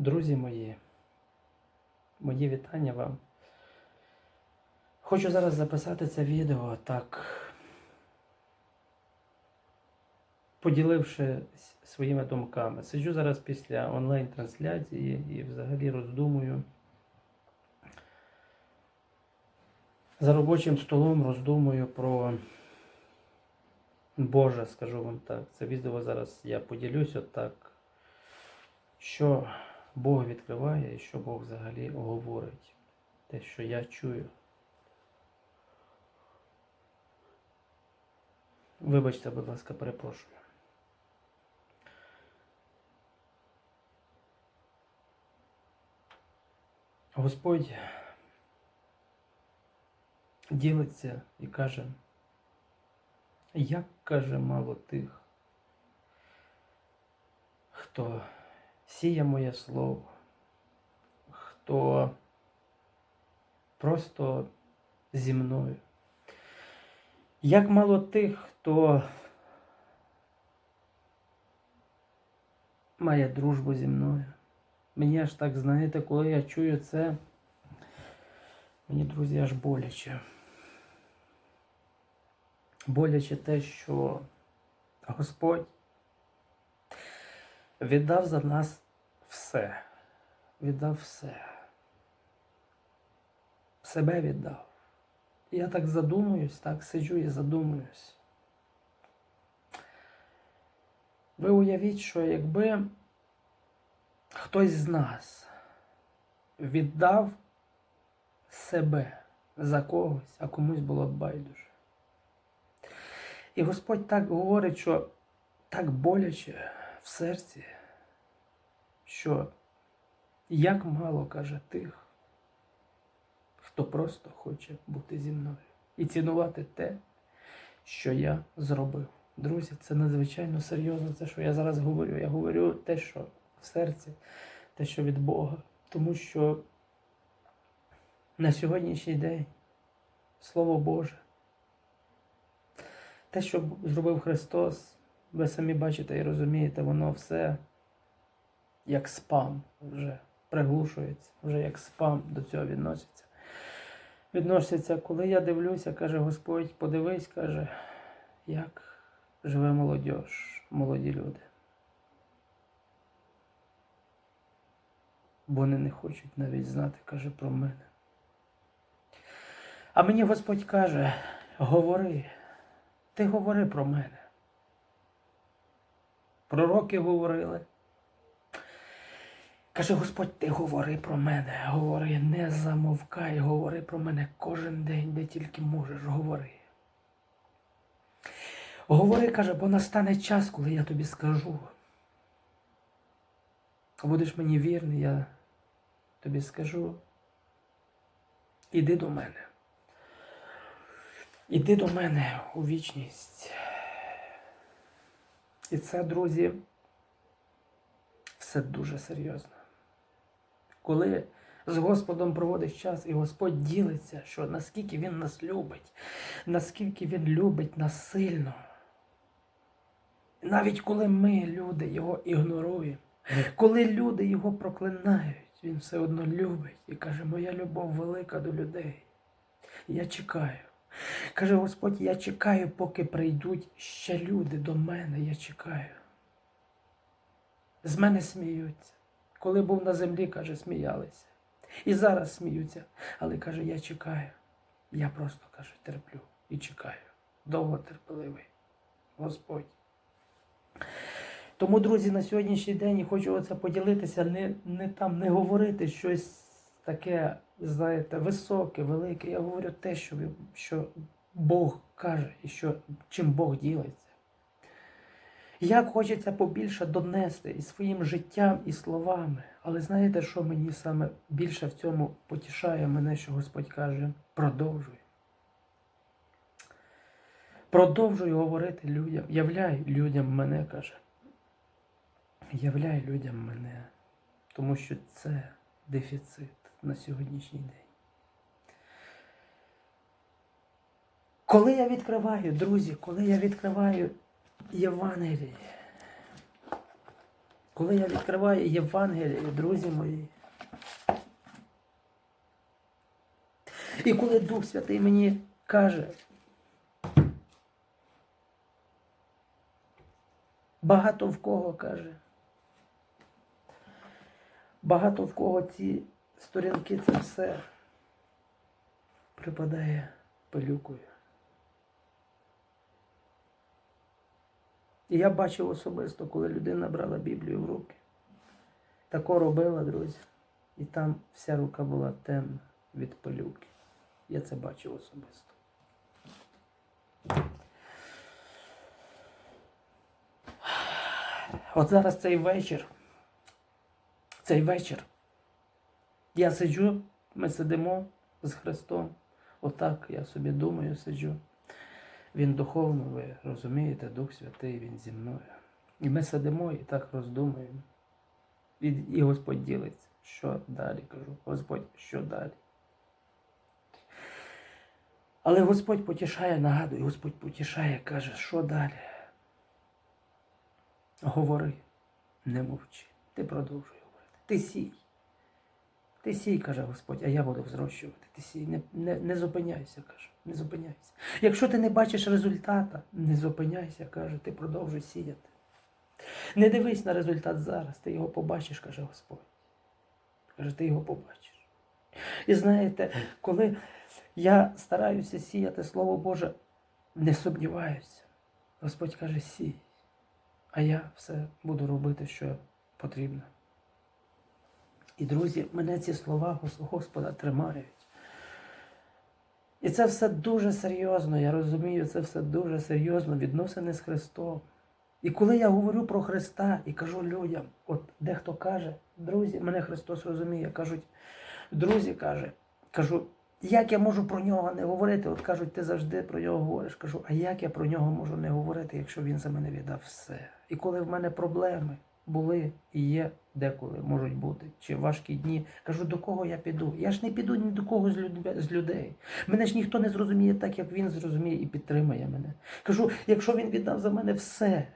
Друзі мої, мої вітання вам. Хочу зараз записати це відео так, поділившись своїми думками. Сиджу зараз після онлайн-трансляції і взагалі роздумую. За робочим столом роздумую про Боже, скажу вам так. Це відео зараз я поділюсь отак, що Бог відкриває і що Бог взагалі говорить. Те, що я чую. Вибачте, будь ласка, перепрошую. Господь ділиться і каже, як каже мало тих, хто сіє моє слово, хто просто зі мною. Як мало тих, хто має дружбу зі мною. Мені аж так, знаєте, коли я чую це, мені, друзі, аж боляче. Боляче те, що Господь віддав за нас все. Віддав все. Себе віддав. Я так задумуюсь, так сиджу і задумуюсь. Ви уявіть, що якби хтось з нас віддав себе за когось, а комусь було б байдуже. І Господь так говорить, що так боляче в серці, що як мало каже тих, хто просто хоче бути зі мною і цінувати те, що я зробив. Друзі, це надзвичайно серйозно, це, що я зараз говорю. Я говорю те, що в серці, те, що від Бога. Тому що на сьогоднішній день Слово Боже, те, що зробив Христос, ви самі бачите і розумієте, воно все як спам вже приглушується, вже як спам до цього відноситься. Відноситься, коли я дивлюся, каже Господь, подивись, каже, як живе молодь, молоді люди. Бо вони не хочуть навіть знати, каже, про мене. А мені Господь каже, говори, ти говори про мене. Пророки говорили. Каже, Господь, ти говори про мене, говори, не замовкай, говори про мене кожен день, де тільки можеш, говори. Говори, каже, бо настане час, коли я тобі скажу. Будеш мені вірний, я тобі скажу. Іди до мене. Іди до мене у вічність. І це, друзі, все дуже серйозно. Коли з Господом проводиш час, і Господь ділиться, що наскільки Він нас любить, наскільки Він любить нас сильно. Навіть коли ми, люди, його ігноруємо, коли люди його проклинають, він все одно любить і каже, моя любов велика до людей. Я чекаю. Каже Господь, я чекаю, поки прийдуть ще люди до мене, я чекаю. З мене сміються. Коли був на землі, каже, сміялися. І зараз сміються. Але каже, я чекаю. Я просто каже, терплю і чекаю. Довго терпеливий. Господь. Тому, друзі, на сьогоднішній день я хочу оце поділитися, не, не там, не говорити щось таке, знаєте, високе, велике. Я говорю те, що, що Бог каже і що, чим Бог ділиться. Як хочеться побільше донести і своїм життям, і словами. Але знаєте, що мені саме більше в цьому потішає мене, що Господь каже, продовжуй. Продовжуй говорити людям, являй людям мене, каже. Являй людям мене. Тому що це дефіцит на сьогоднішній день. Коли я відкриваю, друзі, коли я відкриваю Євангеліє, Коли я відкриваю Євангеліє, друзі мої. І коли Дух Святий мені каже, багато в кого каже, багато в кого ці сторінки це все припадає пилюкою. І я бачив особисто, коли людина брала Біблію в руки. Тако робила, друзі. І там вся рука була темна від пилюки. Я це бачив особисто. От зараз цей вечір. Цей вечір. Я сиджу, ми сидимо з Христом. Отак я собі думаю, сиджу. Він духовно, ви розумієте, Дух Святий, Він зі мною. І ми сидимо і так роздумуємо. І, і Господь ділиться, що далі кажу. Господь, що далі? Але Господь потішає, нагадує, Господь потішає, каже, що далі? Говори, не мовчи. Ти продовжуй говорити. Ти сій. Ти сій, каже Господь, а я буду взрощувати. Ти сій, не, не, не зупиняйся, каже, не зупиняйся. Якщо ти не бачиш результата, не зупиняйся, каже, ти продовжуй сіяти. Не дивись на результат зараз, ти його побачиш, каже Господь. Каже, ти його побачиш. І знаєте, коли я стараюся сіяти Слово Боже, не сумніваюся. Господь каже, сій, а я все буду робити, що потрібно. І, друзі, мене ці слова Господа тримають. І це все дуже серйозно, я розумію, це все дуже серйозно, відносини з Христом. І коли я говорю про Христа і кажу людям, от дехто каже, друзі, мене Христос розуміє, кажуть, друзі каже, кажу, як я можу про нього не говорити? От кажуть, ти завжди про нього говориш. Кажу, а як я про нього можу не говорити, якщо він за мене віддав все? І коли в мене проблеми були і є деколи можуть бути, чи важкі дні, кажу, до кого я піду? Я ж не піду ні до кого з людей. Мене ж ніхто не зрозуміє так, як він зрозуміє і підтримає мене. Кажу, якщо він віддав за мене все,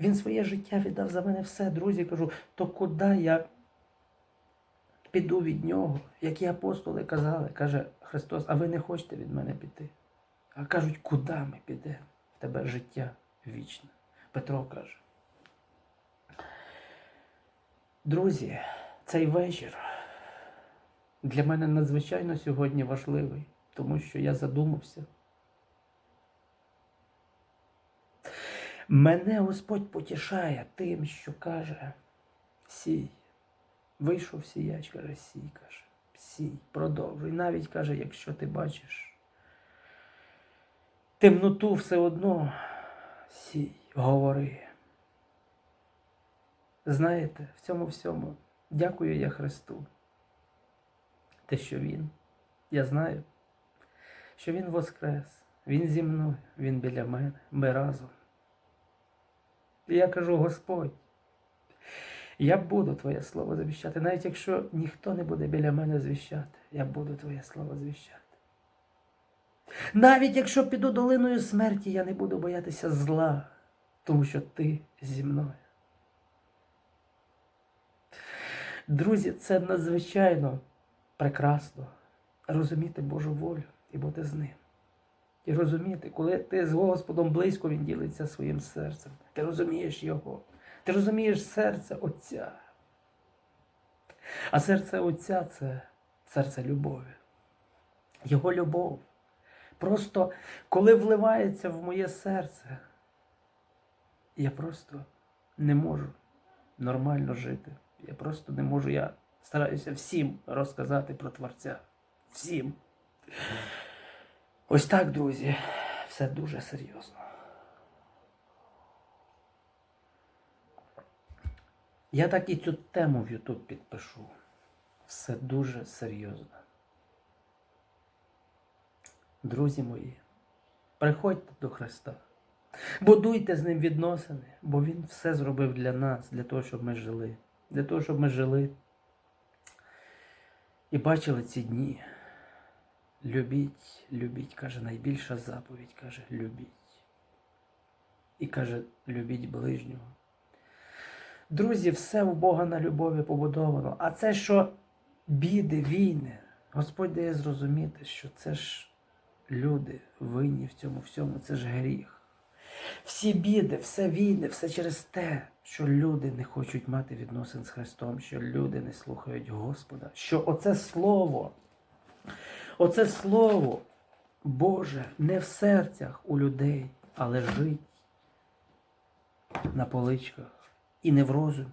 він своє життя віддав за мене все, друзі, кажу, то куди я піду від нього? Як і апостоли казали, каже Христос, а ви не хочете від мене піти? А кажуть, куди ми підемо? В тебе життя вічне. Петро каже. Друзі, цей вечір для мене надзвичайно сьогодні важливий, тому що я задумався. Мене Господь потішає тим, що каже, сій. Вийшов сіяч, каже, сій, каже, сій, продовжуй. Навіть каже, якщо ти бачиш темноту все одно, сій, говори. Знаєте, в цьому всьому дякую я Христу. Те, що Він, я знаю, що Він воскрес, Він зі мною, Він біля мене, ми разом. І я кажу, Господь, я буду Твоє Слово звіщати, навіть якщо ніхто не буде біля мене звіщати, я буду Твоє Слово звіщати. Навіть якщо піду долиною смерті, я не буду боятися зла, тому що Ти зі мною. Друзі, це надзвичайно прекрасно розуміти Божу волю і бути з ним. І розуміти, коли ти з Господом близько, Він ділиться своїм серцем. Ти розумієш Його. Ти розумієш серце Отця. А серце Отця це серце любові. Його любов. Просто коли вливається в моє серце, я просто не можу нормально жити. Я просто не можу, я стараюся всім розказати про Творця. Всім. Ось так, друзі, все дуже серйозно. Я так і цю тему в YouTube підпишу. Все дуже серйозно. Друзі мої, приходьте до Христа. Будуйте з ним відносини, бо Він все зробив для нас, для того, щоб ми жили. Для того, щоб ми жили і бачили ці дні. Любіть, любіть, каже, найбільша заповідь, каже, любіть. І каже, любіть ближнього. Друзі, все у Бога на любові побудовано. А це, що біди, війни, Господь дає зрозуміти, що це ж люди винні в цьому всьому, це ж гріх. Всі біди, все війни, все через те, що люди не хочуть мати відносин з Христом, що люди не слухають Господа, що оце слово, оце слово Боже не в серцях у людей, а лежить на поличках і не в розумі.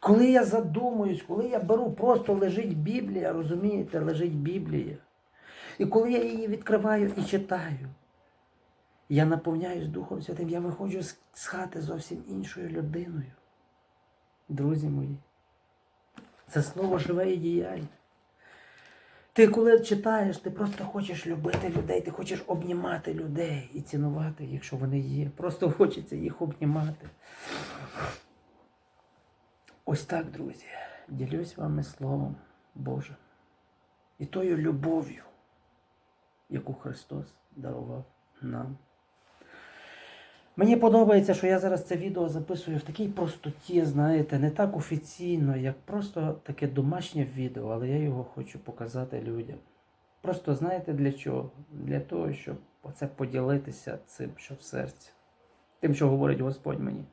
Коли я задумуюсь, коли я беру, просто лежить Біблія, розумієте, лежить Біблія. І коли я її відкриваю і читаю, я наповняюсь Духом Святим, я виходжу з, хати зовсім іншою людиною. Друзі мої, це слово живе і діяльне. Ти коли читаєш, ти просто хочеш любити людей, ти хочеш обнімати людей і цінувати їх, що вони є. Просто хочеться їх обнімати. Ось так, друзі, ділюсь вами Словом Божим і тою любов'ю, яку Христос дарував нам. Мені подобається, що я зараз це відео записую в такій простоті, знаєте, не так офіційно, як просто таке домашнє відео, але я його хочу показати людям. Просто знаєте для чого? Для того, щоб оце поділитися цим, що в серці, тим, що говорить Господь мені.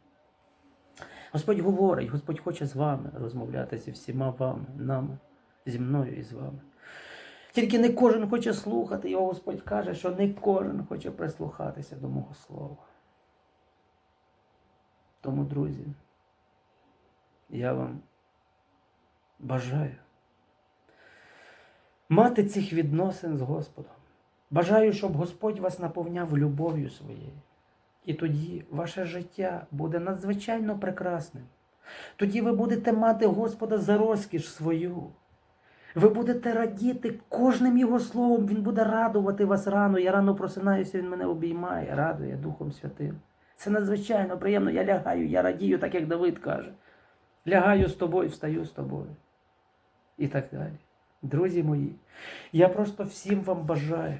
Господь говорить, Господь хоче з вами розмовляти зі всіма вами, нами, зі мною і з вами. Тільки не кожен хоче слухати, його Господь каже, що не кожен хоче прислухатися до мого слова. Тому, друзі, я вам бажаю мати цих відносин з Господом. Бажаю, щоб Господь вас наповняв любов'ю своєю. І тоді ваше життя буде надзвичайно прекрасним. Тоді ви будете мати Господа за розкіш свою. Ви будете радіти кожним Його словом, Він буде радувати вас рано. Я рано просинаюся, Він мене обіймає, радує Духом Святим. Це надзвичайно приємно. Я лягаю, я радію, так як Давид каже. Лягаю з тобою, встаю з тобою. І так далі. Друзі мої, я просто всім вам бажаю.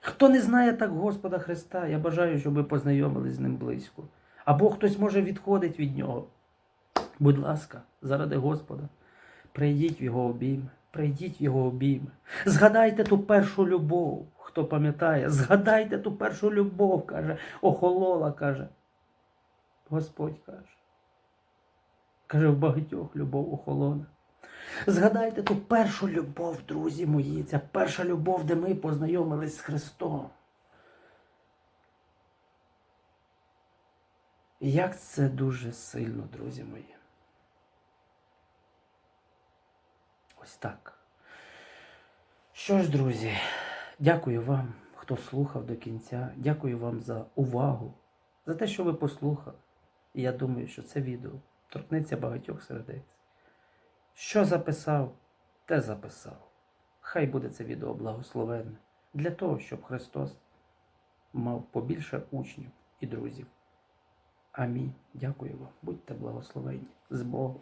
Хто не знає так Господа Христа, я бажаю, щоб ви познайомились з ним близько. Або хтось може відходить від нього. Будь ласка, заради Господа, прийдіть в його обійми, прийдіть в його обійми. Згадайте ту першу любов, хто пам'ятає, згадайте ту першу любов, каже, охолола, каже. Господь каже. Каже, в багатьох любов охолоне. Згадайте ту першу любов, друзі мої, ця перша любов, де ми познайомились з Христом. Як це дуже сильно, друзі мої. Ось так. Що ж, друзі, дякую вам, хто слухав до кінця. Дякую вам за увагу, за те, що ви послухали. І я думаю, що це відео торкнеться багатьох сердець. Що записав, те записав. Хай буде це відео благословенне для того, щоб Христос мав побільше учнів і друзів. Амінь. Дякую вам. Будьте благословенні з Богом.